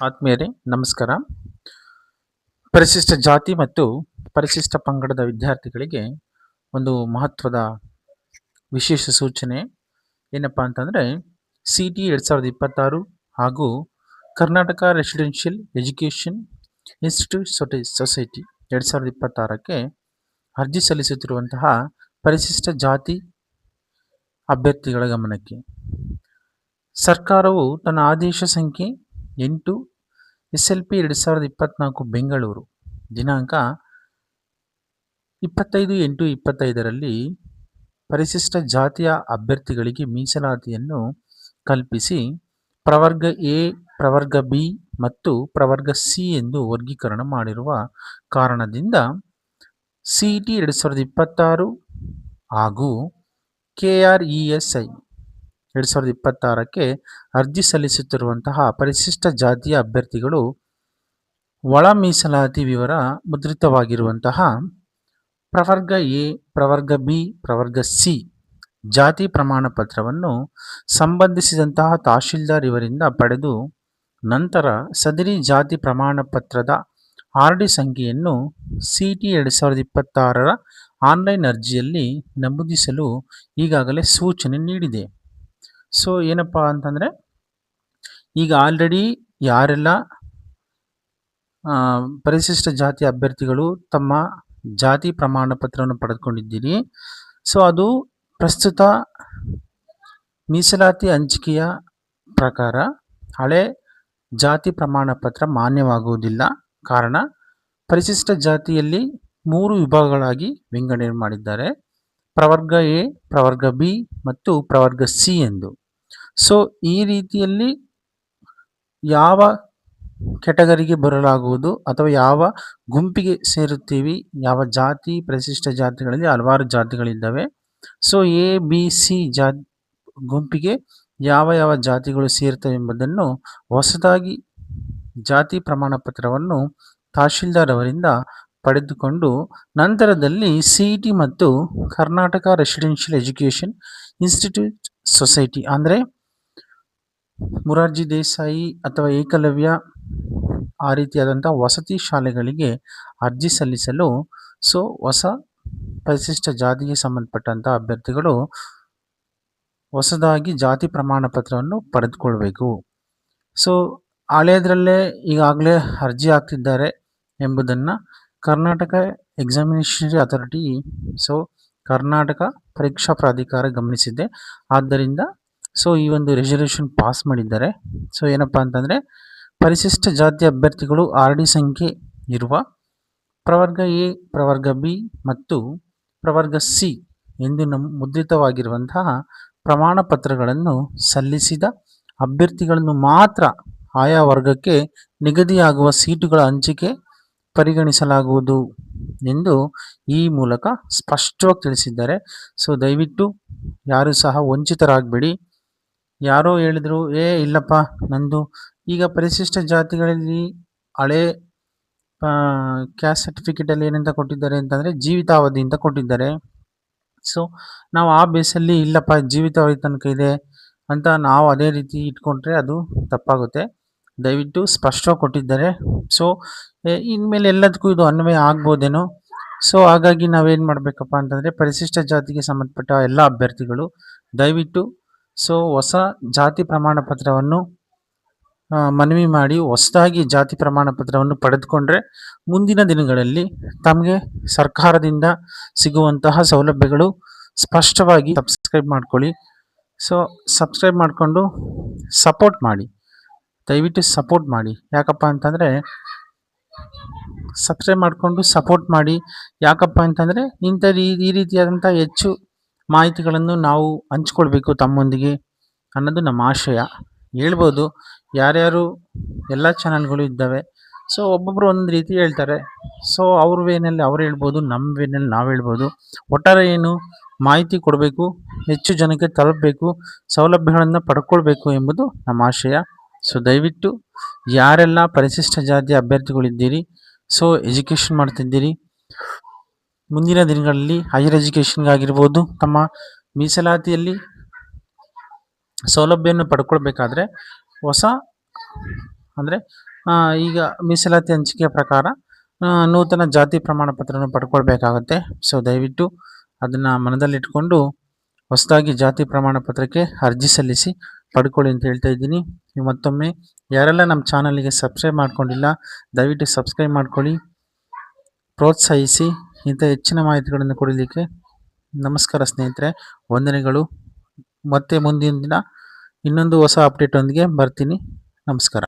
ಆತ್ಮೀಯರೇ, ನಮಸ್ಕಾರ. ಪರಿಶಿಷ್ಟ ಜಾತಿ ಮತ್ತು ಪರಿಶಿಷ್ಟ ಪಂಗಡದ ವಿದ್ಯಾರ್ಥಿಗಳಿಗೆ ಒಂದು ಮಹತ್ವದ ವಿಶೇಷ ಸೂಚನೆ ಏನಪ್ಪ ಅಂತಂದರೆ ಸಿ ಟಿ ಎರಡು ಸಾವಿರದ ಇಪ್ಪತ್ತಾರು ಹಾಗೂ ಕರ್ನಾಟಕ ರೆಸಿಡೆನ್ಷಿಯಲ್ ಎಜುಕೇಷನ್ ಇನ್ಸ್ಟಿಟ್ಯೂಟ್ ಸೊಟೈ ಸೊಸೈಟಿ ಎರಡು ಸಾವಿರದ ಇಪ್ಪತ್ತಾರಕ್ಕೆ ಅರ್ಜಿ ಸಲ್ಲಿಸುತ್ತಿರುವಂತಹ ಪರಿಶಿಷ್ಟ ಜಾತಿ ಅಭ್ಯರ್ಥಿಗಳ ಗಮನಕ್ಕೆ. ಸರ್ಕಾರವು ತನ್ನ ಆದೇಶ ಸಂಖ್ಯೆ ಎಂಟು, ಎಸ್ ಎಲ್ ಪಿ ಎರಡು ಸಾವಿರದ ಇಪ್ಪತ್ತ್ನಾಲ್ಕು ಬೆಂಗಳೂರು, ದಿನಾಂಕ ಇಪ್ಪತ್ತೈದು ಎಂಟು ಇಪ್ಪತ್ತೈದರಲ್ಲಿ ಪರಿಶಿಷ್ಟ ಜಾತಿಯ ಅಭ್ಯರ್ಥಿಗಳಿಗೆ ಮೀಸಲಾತಿಯನ್ನು ಕಲ್ಪಿಸಿ ಪ್ರವರ್ಗ ಎ, ಪ್ರವರ್ಗ ಬಿ ಮತ್ತು ಪ್ರವರ್ಗ ಸಿ ಎಂದು ವರ್ಗೀಕರಣ ಮಾಡಿರುವ ಕಾರಣದಿಂದ ಸಿ ಟಿ ಎರಡು ಸಾವಿರದ ಇಪ್ಪತ್ತಾರು ಹಾಗೂ K R E S I ಎರಡು ಸಾವಿರದ ಇಪ್ಪತ್ತಾರಕ್ಕೆ ಅರ್ಜಿ ಸಲ್ಲಿಸುತ್ತಿರುವಂತಹ ಪರಿಶಿಷ್ಟ ಜಾತಿಯ ಅಭ್ಯರ್ಥಿಗಳು ಒಳ ಮೀಸಲಾತಿ ವಿವರ ಮುದ್ರಿತವಾಗಿರುವಂತಹ ಪ್ರವರ್ಗ ಎ, ಪ್ರವರ್ಗ ಬಿ, ಪ್ರವರ್ಗ ಸಿ ಜಾತಿ ಪ್ರಮಾಣ ಪತ್ರವನ್ನು ಸಂಬಂಧಿಸಿದಂತಹ ತಹಶೀಲ್ದಾರ್ ಇವರಿಂದ ಪಡೆದು ನಂತರ ಸದರಿ ಜಾತಿ ಪ್ರಮಾಣ ಪತ್ರದ ಆರ್ ಡಿ ಸಂಖ್ಯೆಯನ್ನು ಸಿ ಟಿ ಎರಡು ಸಾವಿರದ ಇಪ್ಪತ್ತಾರರ ಆನ್ಲೈನ್ ಅರ್ಜಿಯಲ್ಲಿ ನಮೂದಿಸಲು ಈಗಾಗಲೇ ಸೂಚನೆ ನೀಡಿದೆ. ಸೊ ಏನಪ್ಪ ಅಂತಂದರೆ, ಈಗ ಆಲ್ರೆಡಿ ಯಾರೆಲ್ಲ ಪರಿಶಿಷ್ಟ ಜಾತಿ ಅಭ್ಯರ್ಥಿಗಳು ತಮ್ಮ ಜಾತಿ ಪ್ರಮಾಣ ಪತ್ರವನ್ನು ಪಡೆದುಕೊಂಡಿದ್ದೀರಿ ಸೊ ಅದು ಪ್ರಸ್ತುತ ಮೀಸಲಾತಿ ಹಂಚಿಕೆಯ ಪ್ರಕಾರ ಹಳೆ ಜಾತಿ ಪ್ರಮಾಣ ಪತ್ರ ಮಾನ್ಯವಾಗುವುದಿಲ್ಲ. ಕಾರಣ, ಪರಿಶಿಷ್ಟ ಜಾತಿಯಲ್ಲಿ ಮೂರು ವಿಭಾಗಗಳಾಗಿ ವಿಂಗಡಣೆ ಮಾಡಿದ್ದಾರೆ. ಪ್ರವರ್ಗ ಎ, ಪ್ರವರ್ಗ ಬಿ ಮತ್ತು ಪ್ರವರ್ಗ ಸಿ ಎಂದು. ಸೊ ಈ ರೀತಿಯಲ್ಲಿ ಯಾವ ಕೆಟಗರಿಗೆ ಬರಲಾಗುವುದು ಅಥವಾ ಯಾವ ಗುಂಪಿಗೆ ಸೇರುತ್ತೀವಿ, ಯಾವ ಜಾತಿ ಪ್ರಶಿಷ್ಟ ಜಾತಿಗಳಲ್ಲಿ ಹಲವಾರು ಜಾತಿಗಳಿದ್ದಾವೆ. ಸೊ ಎ, ಬಿ, ಸಿ ಜಾ ಗುಂಪಿಗೆ ಯಾವ ಯಾವ ಜಾತಿಗಳು ಸೇರ್ತವೆ ಎಂಬುದನ್ನು ಹೊಸದಾಗಿ ಜಾತಿ ಪ್ರಮಾಣ ಪತ್ರವನ್ನು ತಹಶೀಲ್ದಾರ್ ಅವರಿಂದ ಪಡೆದುಕೊಂಡು ನಂತರದಲ್ಲಿ ಸಿ ಇ ಟಿ ಮತ್ತು Karnataka residential education institute society ಅಂದರೆ ಮುರಾರ್ಜಿ ದೇಸಾಯಿ ಅಥವಾ ಏಕಲವ್ಯ ಆ ರೀತಿಯಾದಂಥ ವಸತಿ ಶಾಲೆಗಳಿಗೆ ಅರ್ಜಿ ಸಲ್ಲಿಸಲು, ಸೊ ಹೊಸ ಪರಿಶಿಷ್ಟ ಜಾತಿಗೆ ಸಂಬಂಧಪಟ್ಟಂಥ ಅಭ್ಯರ್ಥಿಗಳು ಹೊಸದಾಗಿ ಜಾತಿ ಪ್ರಮಾಣ ಪತ್ರವನ್ನು ಪಡೆದುಕೊಳ್ಬೇಕು. ಸೊ ಹಳೆಯದರಲ್ಲೇ ಈಗಾಗಲೇ ಅರ್ಜಿ ಹಾಕ್ತಿದ್ದಾರೆ ಎಂಬುದನ್ನು Karnataka examination authority so Karnataka ಪರೀಕ್ಷಾ ಪ್ರಾಧಿಕಾರ ಗಮನಿಸಿದೆ. ಆದ್ದರಿಂದ ಸೊ ಈ ಒಂದು ರೆಸಲ್ಯೂಷನ್ ಪಾಸ್ ಮಾಡಿದ್ದಾರೆ. ಸೊ ಏನಪ್ಪ ಅಂತಂದರೆ, ಪರಿಶಿಷ್ಟ ಜಾತಿ ಅಭ್ಯರ್ಥಿಗಳು ಆರ್ ಡಿ ಸಂಖ್ಯೆ ಇರುವ ಪ್ರವರ್ಗ ಎ, ಪ್ರವರ್ಗ ಬಿ ಮತ್ತು ಪ್ರವರ್ಗ ಸಿ ಎಂದು ನಮ್ಮ ಮುದ್ರಿತವಾಗಿರುವಂತಹ ಪ್ರಮಾಣ ಪತ್ರಗಳನ್ನು ಸಲ್ಲಿಸಿದ ಅಭ್ಯರ್ಥಿಗಳನ್ನು ಮಾತ್ರ ಆಯಾ ವರ್ಗಕ್ಕೆ ನಿಗದಿಯಾಗುವ ಸೀಟುಗಳ ಹಂಚಿಕೆ ಪರಿಗಣಿಸಲಾಗುವುದು ಎಂದು ಈ ಮೂಲಕ ಸ್ಪಷ್ಟವಾಗಿ ತಿಳಿಸಿದ್ದಾರೆ. ಸೊ ದಯವಿಟ್ಟು ಯಾರು ಸಹ ವಂಚಿತರಾಗಬೇಡಿ. ಯಾರೋ ಹೇಳಿದ್ರು, ಏ, ಇಲ್ಲಪ್ಪ, ನಂದು ಈಗ ಪರಿಶಿಷ್ಟ ಜಾತಿಗಳಲ್ಲಿ ಹಳೆ ಕ್ಯಾಸ್ಟ್ ಸರ್ಟಿಫಿಕೇಟಲ್ಲಿ ಏನಂತ ಕೊಟ್ಟಿದ್ದಾರೆ ಅಂತಂದರೆ ಜೀವಿತಾವಧಿ ಅಂತ ಕೊಟ್ಟಿದ್ದಾರೆ. ಸೊ ನಾವು ಆ ಬೇಸಲ್ಲಿ ಇಲ್ಲಪ್ಪ, ಜೀವಿತಾವಧಿ ತನಕ ಇದೆ ಅಂತ ನಾವು ಅದೇ ರೀತಿ ಇಟ್ಕೊಂಡ್ರೆ ಅದು ತಪ್ಪಾಗುತ್ತೆ. ದಯವಿಟ್ಟು ಸ್ಪಷ್ಟವಾಗಿ ಕೊಟ್ಟಿದ್ದಾರೆ. ಸೊ ಇನ್ಮೇಲೆ ಎಲ್ಲದಕ್ಕೂ ಇದು ಅನ್ವಯ ಆಗ್ಬೋದೇನೋ? ಸೊ ಹಾಗಾಗಿ ನಾವೇನು ಮಾಡಬೇಕಪ್ಪ ಅಂತಂದರೆ ಪರಿಶಿಷ್ಟ ಜಾತಿಗೆ ಸಂಬಂಧಪಟ್ಟ ಎಲ್ಲ ಅಭ್ಯರ್ಥಿಗಳು ದಯವಿಟ್ಟು ಸೊ ಹೊಸ ಜಾತಿ ಪ್ರಮಾಣ ಪತ್ರವನ್ನು ಮನವಿ ಮಾಡಿ ಹೊಸದಾಗಿ ಜಾತಿ ಪ್ರಮಾಣ ಪತ್ರವನ್ನು ಪಡೆದುಕೊಂಡ್ರೆ ಮುಂದಿನ ದಿನಗಳಲ್ಲಿ ತಮಗೆ ಸರ್ಕಾರದಿಂದ ಸಿಗುವಂತಹ ಸೌಲಭ್ಯಗಳು ಸ್ಪಷ್ಟವಾಗಿ ಸಬ್ಸ್ಕ್ರೈಬ್ ಮಾಡ್ಕೊಳ್ಳಿ. ಸೊ ಸಬ್ಸ್ಕ್ರೈಬ್ ಮಾಡಿಕೊಂಡು ಸಪೋರ್ಟ್ ಮಾಡಿ. ದಯವಿಟ್ಟು ಸಪೋರ್ಟ್ ಮಾಡಿ. ಯಾಕಪ್ಪ ಅಂತಂದರೆ ಸಬ್ಸ್ಕ್ರೈಬ್ ಮಾಡಿಕೊಂಡು ಸಪೋರ್ಟ್ ಮಾಡಿ. ಯಾಕಪ್ಪ ಅಂತಂದರೆ ಇಂಥ ಈ- ಈ ರೀತಿಯಾದಂಥ ಹೆಚ್ಚು ಮಾಹಿತಿಗಳನ್ನು ನಾವು ಹಂಚ್ಕೊಳ್ಬೇಕು ತಮ್ಮೊಂದಿಗೆ ಅನ್ನೋದು ನಮ್ಮ ಆಶಯ. ಹೇಳ್ಬೋದು. ಯಾರ್ಯಾರು ಎಲ್ಲ ಚಾನಲ್ಗಳು ಇದ್ದಾವೆ. ಸೊ ಒಬ್ಬೊಬ್ಬರು ಒಂದು ರೀತಿ ಹೇಳ್ತಾರೆ. ಸೊ ಅವ್ರ ವೇನಲ್ಲಿ ಅವ್ರು ಹೇಳ್ಬೋದು ನಮ್ಮ ವೇನಲ್ಲಿ ನಾವು ಹೇಳ್ಬೋದು. ಒಟ್ಟಾರೆ ಏನು ಮಾಹಿತಿ ಕೊಡಬೇಕು, ಹೆಚ್ಚು ಜನಕ್ಕೆ ತಲುಪಬೇಕು, ಸೌಲಭ್ಯಗಳನ್ನು ಪಡ್ಕೊಳ್ಬೇಕು ಎಂಬುದು ನಮ್ಮ ಆಶಯ. ಸೊ ದಯವಿಟ್ಟು ಯಾರೆಲ್ಲ ಪರಿಶಿಷ್ಟ ಜಾತಿ ಅಭ್ಯರ್ಥಿಗಳಿದ್ದೀರಿ ಸೊ ಎಜುಕೇಷನ್ ಮಾಡ್ತಿದ್ದೀರಿ, ಮುಂದಿನ ದಿನಗಳಲ್ಲಿ ಹೈಯರ್ ಎಜುಕೇಷನ್ಗಾಗಿರ್ಬೋದು ತಮ್ಮ ಮೀಸಲಾತಿಯಲ್ಲಿ ಸೌಲಭ್ಯವನ್ನು ಪಡ್ಕೊಳ್ಬೇಕಾದ್ರೆ ಹೊಸ, ಅಂದರೆ ಈಗ ಮೀಸಲಾತಿ ಹಂಚಿಕೆಯ ಪ್ರಕಾರ ನೂತನ ಜಾತಿ ಪ್ರಮಾಣ ಪತ್ರವನ್ನು ಪಡ್ಕೊಳ್ಬೇಕಾಗತ್ತೆ. ಸೊ ದಯವಿಟ್ಟು ಅದನ್ನು ಮನದಲ್ಲಿಟ್ಕೊಂಡು ಹೊಸದಾಗಿ ಜಾತಿ ಪ್ರಮಾಣ ಪತ್ರಕ್ಕೆ ಅರ್ಜಿ ಸಲ್ಲಿಸಿ ಪಡ್ಕೊಳ್ಳಿ ಅಂತ ಹೇಳ್ತಾ ಇದ್ದೀನಿ. ನೀವು ಮತ್ತೊಮ್ಮೆ ಯಾರೆಲ್ಲ ನಮ್ಮ ಚಾನಲ್ಗೆ ಸಬ್ಸ್ಕ್ರೈಬ್ ಮಾಡ್ಕೊಂಡಿಲ್ಲ, ದಯವಿಟ್ಟು ಸಬ್ಸ್ಕ್ರೈಬ್ ಮಾಡ್ಕೊಳ್ಳಿ. ಪ್ರೋತ್ಸಾಹಿಸಿ. ಇಂಥ ಹೆಚ್ಚಿನ ಮಾಹಿತಿಗಳನ್ನು ಕೊಡಲಿಕ್ಕೆ ನಮಸ್ಕಾರ ಸ್ನೇಹಿತರೆ. ವಂದನೆಗಳು. ಮತ್ತೆ ಮುಂದಿನ ದಿನ ಇನ್ನೊಂದು ಹೊಸ ಅಪ್ಡೇಟೊಂದಿಗೆ ಬರ್ತೀನಿ. ನಮಸ್ಕಾರ.